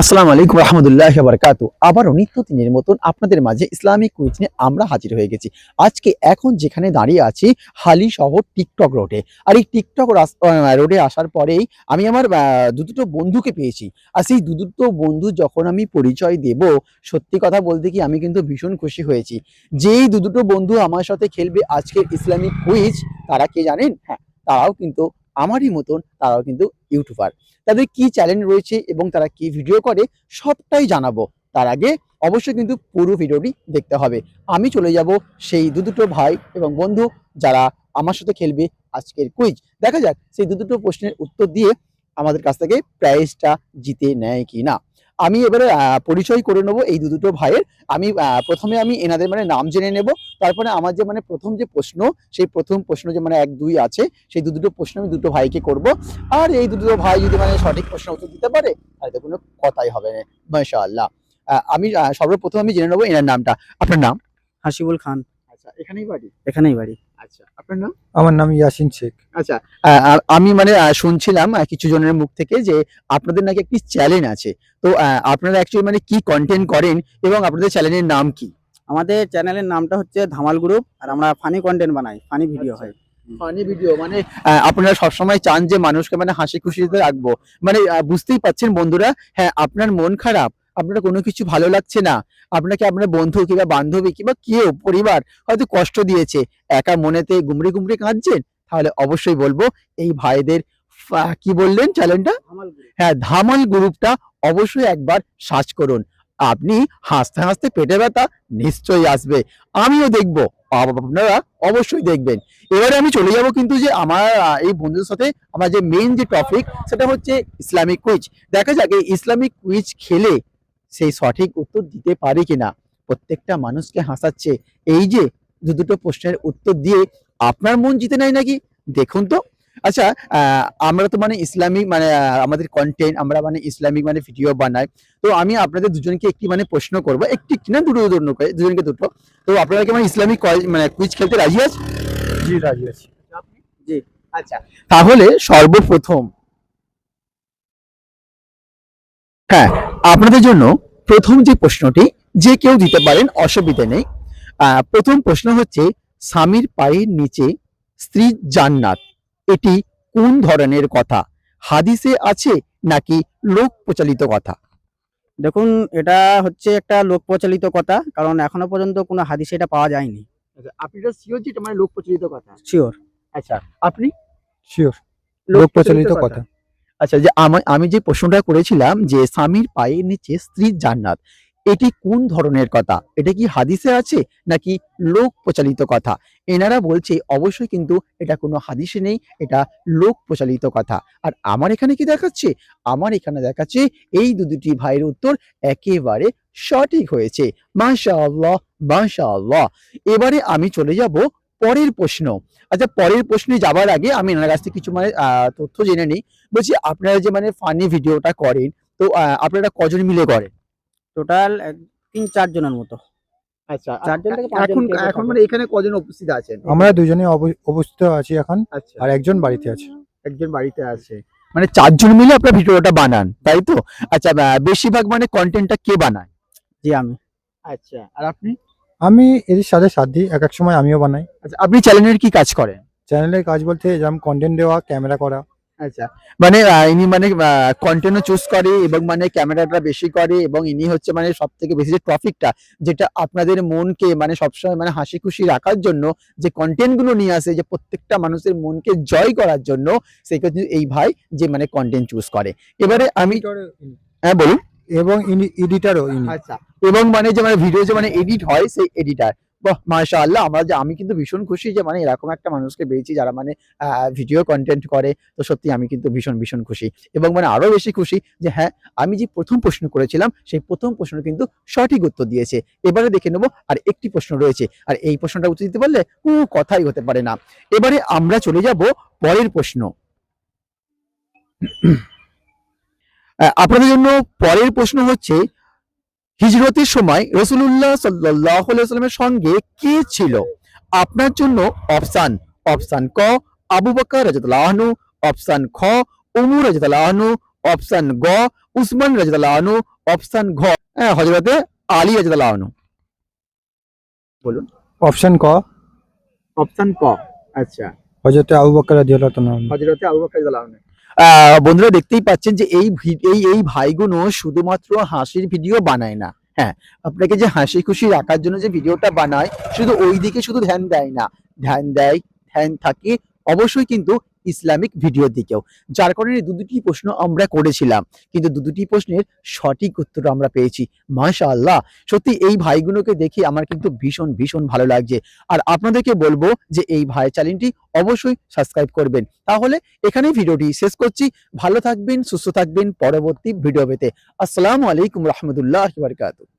আসসালামু আলাইকুম রহমতুল্লাহ বারকাতু। আবারও নিত্য দিনের মতন আপনাদের মাঝে ইসলামিক কুইজ নিয়ে আমরা হাজির হয়ে গেছি। আজকে এখন যেখানে দাঁড়িয়ে আছি, হালি শহর টিকটক রোডে আর এই টিকটক রোডে আসার পরেই আমি আমার দু দুটো বন্ধুকে পেয়েছি। আর সেই দু দুটো বন্ধু যখন আমি পরিচয় দেব, সত্যি কথা বলতে কি আমি কিন্তু ভীষণ খুশি হয়েছি। যেই দু দুটো বন্ধু আমার সাথে খেলবে আজকের ইসলামিক কুইজ, তারা কে জানেন? হ্যাঁ তারাও কিন্তু আমারই মতন তারাও কিন্তু ইউটিউবার। তাদের কি চ্যালেঞ্জ রয়েছে এবং তারা কি ভিডিও করে সবটাই জানাব। তার আগে অবশ্যই কিন্তু পুরো ভিডিওটি দেখতে হবে। আমি চলে যাব সেই দু দুটো ভাই এবং বন্ধু যারা আমার সাথে খেলবে আজকের কুইজ দেখা যাক সেই দু দুটো প্রশ্নের উত্তর দিয়ে আমাদের কাছ থেকে প্রাইজটা জিতে নেয় কি না আমি এবারে পরিচয় করে নেব এই দু দুটো ভাইয়ের। আমি প্রথমে আমি এনাদের মানে নাম জেনে নেব তারপরে আমার যে মানে প্রথম যে প্রশ্ন সেই প্রথম প্রশ্ন যে মানে এক দুই আছে সেই দু দুটো প্রশ্ন আমি দুটো ভাইকে করব। আর এই দুটো ভাই যদি মানে সঠিক প্রশ্ন উত্তর দিতে পারে তাহলে তো কোনো কথাই হবে না মাশাআল্লাহ। আমি সর্বপ্রথম আমি জেনে নেব এনার নামটা। আপনার নাম? হাসিবুল খান। আচ্ছা এখানেই বাড়ি? এখানেই বাড়ি। আচ্ছা আপনার নাম? আমার নাম ইয়াসিন শেখ। আচ্ছা আমি মানে শুনছিলাম কিছু জনের মুখ থেকে যে আপনাদের নাকি একটি চ্যানেল আছে। তো আপনারা অ্যাকচুয়ালি মানে কি কন্টেন্ট করেন এবং আপনাদের চ্যানেলের নাম কি? আমাদের চ্যানেলের নামটা হচ্ছে ধামাল গ্রুপ আর আমরা ফানি কন্টেন্ট বানাই ফানি ভিডিও আচ্ছা। হয়। ফানি ভিডিও মানে আপনারা সবসময় চান যে মানুষকে মানে হাসি খুশিতে রাখব। মানে বুঝতেই পাচ্ছেন বন্ধুরা হ্যাঁ আপনার মন খারাপ আপনার কোনো কিছু ভালো লাগছে না আপনাকে আপনার বন্ধু কিংবা বান্ধবী কিংবা কেউ পরিবার হয়তো কষ্ট দিয়েছে একা মনেতে গুমড়ে গুমড়ে কাঁদছেন তাহলে অবশ্যই বলব এই ভাইদের কি বললেন চ্যানেলটা হ্যাঁ ধামাল গ্রুপটা অবশ্যই একবার সার্চ করুন। আপনি হাসতে হাসতে পেটে ব্যথা নিশ্চয়ই আসবে। আমিও দেখব আপ- আপনারা অবশ্যই দেখবেন। এবারে আমি চলে যাব কিন্তু যে আমার এই বন্ধুদের সাথে আমার যে মেইন যে টপিক সেটা হচ্ছে ইসলামিক কুইজ দেখা যাক এই ইসলামিক কুইজ খেলে সেই সঠিক উত্তর দিতে পারি কিনা? প্রত্যেকটা মানুষকে হাসাচ্ছে। এই যে দু দুটো প্রশ্নের উত্তর দিয়ে আপনার মন জিতে নেয় নাকি? দেখুন তো। আচ্ছা আমরা তো মানে ইসলামিক মানে আমাদের কন্টেন্ট আমরা মানে ইসলামিক মানে ভিডিও বানাই। তো আমি আপনাদের দুজনকে একটি মানে প্রশ্ন করব। একটি কিনা দুটো দুটো করে দুজনকে দুটো। তো আপনারা কি মানে ইসলামিক মানে কুইজ খেলতে রাজি আছে জি রাজি আছি। জি আচ্ছা। তাহলে সর্বপ্রথম হ্যাঁ আপনাদের জন্য প্রথম যে প্রশ্নটি যে কেউ দিতে পারেন অসুবিধে নেই। আহ, প্রথম প্রশ্ন হচ্ছে স্বামীর পায়ের নিচে স্ত্রী জান্নাত এটি কোন ধরনের কথা? হাদিসে আছে নাকি লোক প্রচলিত কথা? দেখুন এটা হচ্ছে একটা লোক প্রচলিত কথা কারণ এখনও পর্যন্ত কোনো হাদিসে এটা পাওয়া যায়নি। আচ্ছা আপনি শিওর যেটা মানে লোক প্রচলিত কথা? শিওর আচ্ছা আপনি? শিওর লোক প্রচলিত কথা। আচ্ছা যে আমি যে প্রশ্নটা করেছিলাম যে স্বামীর পায়ের নিচে স্ত্রীর জান্নাত, এটি কোন ধরনের কথা? এটা কি হাদিসে আছে নাকি লোক প্রচালিত কথা? এনারা বলছে অবশ্যই কিন্তু এটা কোনো হাদিসে নেই, এটা লোক প্রচালিত কথা। আর আমার এখানে কি দেখাচ্ছে? আমার এখানে দেখাচ্ছে এই দু দুটি ভাইয়ের উত্তর একেবারে সঠিক হয়েছে। মাশাআল্লাহ মাশাআল্লাহ। এবারে আমি চলে যাব পরের প্রশ্ন। আচ্ছা পরের প্রশ্নে যাবার আগে আমি এনার কাছ থেকে কিছু মানে তথ্য জেনে নিই। বলছি আপনারা যে মানে ফানি ভিডিওটা করেন তো আপনারা কজন মিলে করেন? টোটাল তিন চার জনের মতো। আচ্ছা চারজন থেকে এখন মানে এখানে কজন উপস্থিত আছেন? আমরা দুজনে অব- অবস্থিত আছি এখন আচ্ছা। আর একজন বাড়িতে আছে। একজন বাড়িতে আছে। মানে চারজন মিলে আপনার ভিডিওটা বানান তাই তো? আচ্ছা বেশিরভাগ মানে কন্টেন্টটা কে বানায়? জি আমি। আচ্ছা আর আপনি? আমি এর সাথে সাথ দিই এক এক সময় আমিও বানাই। আচ্ছা আপনি চ্যানেলের কি কাজ করেন? চ্যানেলের কাজ বলতে যেমন কন্টেন্ট দেওয়া ক্যামেরা করা। আচ্ছা মানে ইনি মানে কন্টেন্টও চুজ করে এবং মানে ক্যামেরাটা বেশি করে এবং ইনি হচ্ছে মানে সব থেকে বেশি যে টপিকটা যেটা আপনাদের মনকে মানে সবসময় মানে হাসি খুশি রাখার জন্য যে কন্টেন্টগুলো নিয়ে আসে যে প্রত্যেকটা মানুষের মনকে জয় করার জন্য সেই এই ভাই যে মানে কন্টেন্ট চুজ করে। এবারে আমি হ্যাঁ বলুন। এবং এডিটারও ইনি। আচ্ছা। এবং মানে যে মানে ভিডিও যে মানে এডিট হয় সেই এডিটার বাহ মাশাআল্লাহ আমরা যে আমি কিন্তু ভীষণ খুশি যে মানে এরকম একটা মানুষকে পেয়েছি যারা মানে ভিডিও কন্টেন্ট করে। তো সত্যি আমি কিন্তু ভীষণ ভীষণ খুশি। এবং মানে আরও বেশি খুশি যে হ্যাঁ আমি যে প্রথম প্রশ্ন করেছিলাম সেই প্রথম প্রশ্ন কিন্তু সঠিক উত্তর দিয়েছে। এবারে দেখে নেব আর একটি প্রশ্ন রয়েছে। আর এই প্রশ্নটা উত্তর দিতে পারলে কোনো কথাই হতে পারে না। এবারে আমরা চলে যাব পরের প্রশ্ন। আপনাদের জন্য পরের প্রশ্ন হচ্ছে হিজরতের সময় রসুল্লাহ সাল্লাহ সাল্লামের সঙ্গে কে ছিল? আপনার জন্য অপশান অপশান ক আবু বকর রাজতালাহনু অপশান খ উমর রাজতালাহনু অপশান গ উসমান রাজিয়াল্লাহু আনহু অপশন ঘ। হ্যাঁ, হযরতে আলী রাজিয়াল্লাহু আনহু। বলুন। অপশান ক। অপশান ক আচ্ছা। হজরতে আবু বকর আনহু। হযরতে আবু বকর বন্ধুরা দেখতেই পাচ্ছেন যে এই এই এই ভাইগুলো শুধুমাত্র হাসির ভিডিও বানায় না। হ্যাঁ আপনাকে যে হাসি খুশি রাখার জন্য যে ভিডিওটা বানায়, শুধু ওই দিকে শুধু ধ্যান দেয় না। ধ্যান দেয়, ধ্যান থাকে। অবশ্যই কিন্তু ইসলামিক ভিডিওর দিকেও যার কারণে দু দুটি প্রশ্ন আমরা করেছিলাম, কিন্তু দু দুটি প্রশ্নের সঠিক উত্তর আমরা পেয়েছি। মাশাআল্লাহ! সত্যি এই ভাইগুলোকে দেখে আমার কিন্তু ভীষণ ভীষণ ভালো লাগছে। আর আপনাদেরকে বলব যে এই ভাই চ্যানেলটি অবশ্যই সাবস্ক্রাইব করবেন। তাহলে এখানেই ভিডিওটি শেষ করছি। ভালো থাকবেন, সুস্থ থাকবেন পরবর্তী ভিডিও পেতে। আসসালামু আলাইকুম রহমতুল্লাহ বারকাতুহ।